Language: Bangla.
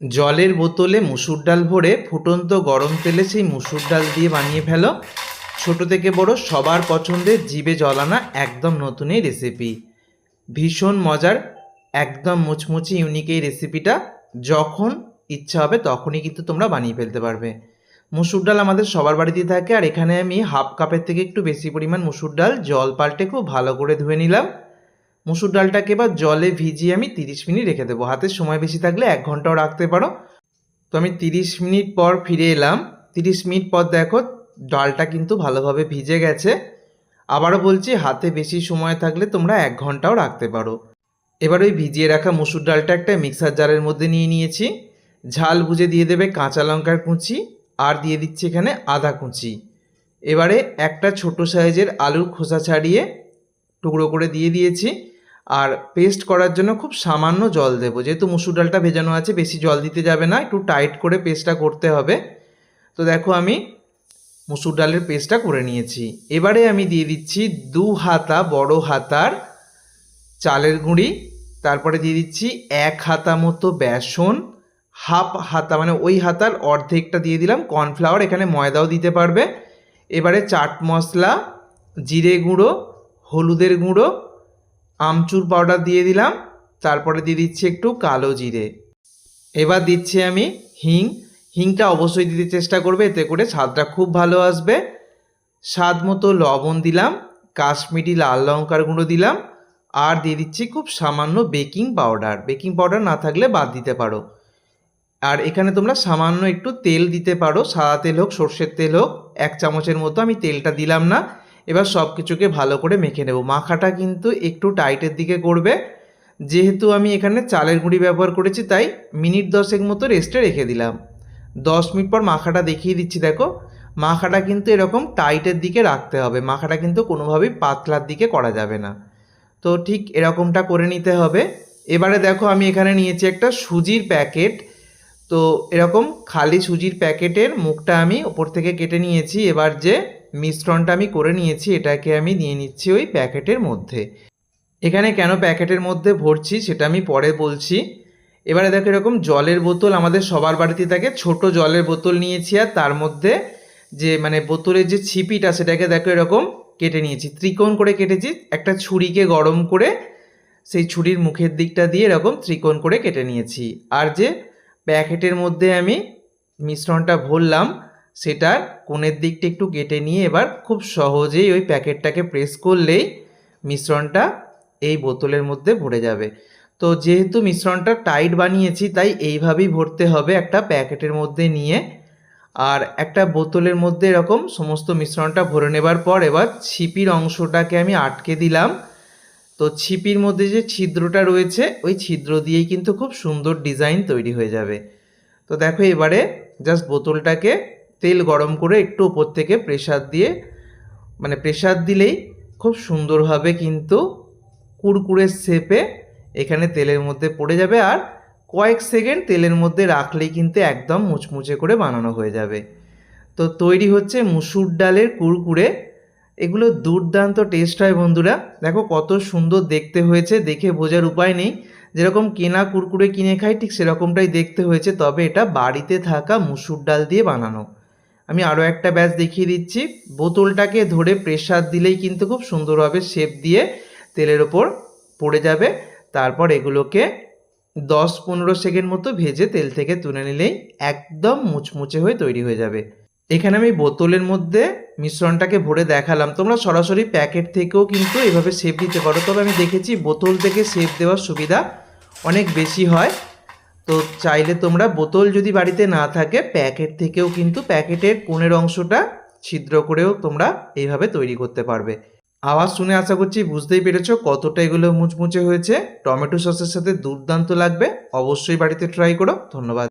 জলের বোতলে মুসুর ডাল ভরে ফুটন্ত গরম তেলে সেই মুসুর ডাল দিয়ে বানিয়ে ফেলো। ছোট থেকে বড় সবার পছন্দের জিভে জলানা একদম নতুন এই রেসিপি ভীষণ মজার, একদম মুচমুচি ইউনিক এই রেসিপিটা যখন ইচ্ছা হবে তখনই কিন্তু তোমরা বানিয়ে ফেলতে পারবে। মুসুর ডাল আমাদের সবার বাড়িতেই থাকে আর এখানে আমি হাফ কাপের থেকে একটু বেশি পরিমাণ মুসুর ডাল জল পাল্টে খুব ভালো করে ধুয়ে নিলাম। মুসুর ডালটাকে এবার জলে ভিজিয়ে আমি তিরিশ মিনিট রেখে দেবো। হাতে সময় বেশি থাকলে এক ঘন্টাও রাখতে পারো। তো আমি তিরিশ মিনিট পর ফিরে এলাম। তিরিশ মিনিট পর দেখো ডালটা কিন্তু ভালোভাবে ভিজে গেছে। আবারও বলছি, হাতে বেশি সময় থাকলে তোমরা এক ঘন্টাও রাখতে পারো। এবার ওই ভিজিয়ে রাখা মুসুর ডালটা একটা মিক্সার জারের মধ্যে নিয়ে নিয়েছি। ঝাল বুঝে দিয়ে দেবে কাঁচা লঙ্কার কুচি, আর দিয়ে দিচ্ছি এখানে আদা কুচি। এবারে একটা ছোট সাইজের আলুর খোসা ছাড়িয়ে টুকরো করে দিয়ে দিয়েছি। আর পেস্ট করার জন্য খুব সামান্য জল দেবো। যেহেতু মুসুর ডালটা ভেজানো আছে, বেশি জল দিতে যাবে না, একটু টাইট করে পেস্টটা করতে হবে। তো দেখো আমি মুসুর ডালের পেস্টটা করে নিয়েছি। এবারে আমি দিয়ে দিচ্ছি দু হাতা বড় হাতার চালের গুঁড়ি, তারপরে দিয়ে দিচ্ছি এক হাতা মতো বেসন, হাফ হাতা মানে ওই হাতার অর্ধেকটা দিয়ে দিলাম কর্নফ্লাওয়ার এখানে ময়দাও দিতে পারবে। এবারে চাট মশলা, জিরে গুঁড়ো, হলুদের গুঁড়ো আমচুর পাউডার দিয়ে দিলাম, তারপরে দিয়ে দিচ্ছি একটু কালো জিরে। এবার দিচ্ছি আমি হিং। হিংটা অবশ্যই দিতে চেষ্টা করবে, এতে করে স্বাদটা খুব ভালো আসবে। স্বাদ মতো লবণ দিলাম, কাশ্মীরি লাল লঙ্কার গুঁড়ো দিলাম, আর দিয়ে দিচ্ছি খুব সামান্য বেকিং পাউডার বেকিং পাউডার না থাকলে বাদ দিতে পারো। আর এখানে তোমরা সামান্য একটু তেল দিতে পারো, সাদা তেল হোক, সর্ষের তেল হোক, এক চামচের মতো আমি তেলটা দিলাম না। এবার সব কিছুকে ভালো করে মেখে নেব। মাখাটা কিন্তু একটু টাইটের দিকে করবে। যেহেতু আমি এখানে চালের গুঁড়ি ব্যবহার করেছি, তাই মিনিট দশেক মতো রেস্টে রেখে দিলাম। দশ মিনিট পর মাখাটা দেখিয়ে দিচ্ছি, দেখো। মাখাটা কিন্তু এরকম টাইটের দিকে রাখতে হবে। মাখাটা কিন্তু কোনোভাবেই পাতলার দিকে করা যাবে না। তো ঠিক এরকমটা করে নিতে হবে। এবারে দেখো, আমি এখানে নিয়েছি একটা সুজির প্যাকেট। তো এরকম খালি সুজির প্যাকেটের মুখটা আমি ওপর থেকে কেটে নিয়েছি। এবার যে মিশ্রণটা আমি করে নিয়েছি, এটাকে আমি নিয়ে নিচ্ছি ওই প্যাকেটের মধ্যে। এখানে কেন প্যাকেটের মধ্যে ভরছি সেটা আমি পরে বলছি। এবারে দেখো এরকম জলের বোতল আমাদের সবার বাড়িতে থাকে, ছোট জলের বোতল নিয়েছি আর তার মধ্যে যে মানে বোতলের যে ছিপিটা সেটাকে দেখো এরকম কেটে নিয়েছি। ত্রিকোণ করে কেটেছি, একটা ছুরিকে গরম করে সেই ছুরির মুখের দিকটা দিয়ে এরকম ত্রিকোণ করে কেটে নিয়েছি। আর যে প্যাকেটের মধ্যে আমি মিশ্রণটা ভরলাম সেটার কোণের দিকটা একটু কেটে নিয়ে এবার খুব সহজেই ওই প্যাকেটটাকে প্রেস করলেই মিশ্রণটা এই বোতলের মধ্যে ভরে যাবে। তো যেহেতু মিশ্রণটা টাইট বানিয়েছি, তাই এইভাবেই ভরতে হবে একটা প্যাকেটের মধ্যে নিয়ে। আর একটা বোতলের মধ্যে এরকম সমস্ত মিশ্রণটা ভরে নেবার পর এবার ছিপির অংশটাকে আমি আটকে দিলাম। তো ছিপির মধ্যে যে ছিদ্রটা রয়েছে, ওই ছিদ্র দিয়েই কিন্তু খুব সুন্দর ডিজাইন তৈরি হয়ে যাবে। তো দেখো এবারে জাস্ট বোতলটাকে তেল গরম করে একটু ওপর থেকে প্রেসার দিয়ে মানে প্রেসার দিলেই খুব সুন্দরভাবে কিন্তু কুরকুরে শেপে এখানে তেলের মধ্যে পড়ে যাবে আর কয়েক সেকেন্ড তেলের মধ্যে রাখলেই কিন্তু একদম মুচমুচে করে বানানো হয়ে যাবে। তো তৈরি হচ্ছে মুসুর ডালের কুরকুরে। এগুলো দুর্দান্ত টেস্ট হয় বন্ধুরা। দেখো কত সুন্দর দেখতে হয়েছে, দেখে বোঝার উপায় নেই। যেরকম কেনা কুরকুরে কিনে খাই ঠিক সেরকমটাই দেখতে হয়েছে, তবে এটা বাড়িতে থাকা মুসুর ডাল দিয়ে বানানো। আমি আরও একটা ব্যাচ দেখিয়ে দিচ্ছি। বোতলটাকে ধরে প্রেসার দিলেই কিন্তু খুব সুন্দরভাবে শেপ দিয়ে তেলের ওপর পড়ে যাবে। তারপর এগুলোকে দশ পনেরো সেকেন্ড মতো ভেজে তেল থেকে তুলে নিলেই একদম মুচমুচে হয়ে তৈরি হয়ে যাবে। এখানে আমি বোতলের মধ্যে মিশ্রণটাকে ভরে দেখালাম। তোমরা সরাসরি প্যাকেট থেকেও কিন্তু এভাবে শেপ দিতে পারো। তবে আমি দেখেছি বোতল থেকে শেপ দেওয়ার সুবিধা অনেক বেশি হয়। তো চাইলে তোমরা বোতল যদি বাড়িতে না থাকে, প্যাকেট থেকেও কিন্তু প্যাকেটের কোণের অংশটা ছিদ্র করেও তোমরা এইভাবে তৈরি করতে পারবে। আওয়াজ শুনে আশা করছি বুঝতেই পেরেছ কতটা এগুলো মুচমুচে হয়েছে। টমেটো সসের সাথে দুর্দান্ত লাগবে। অবশ্যই বাড়িতে ট্রাই করো। ধন্যবাদ।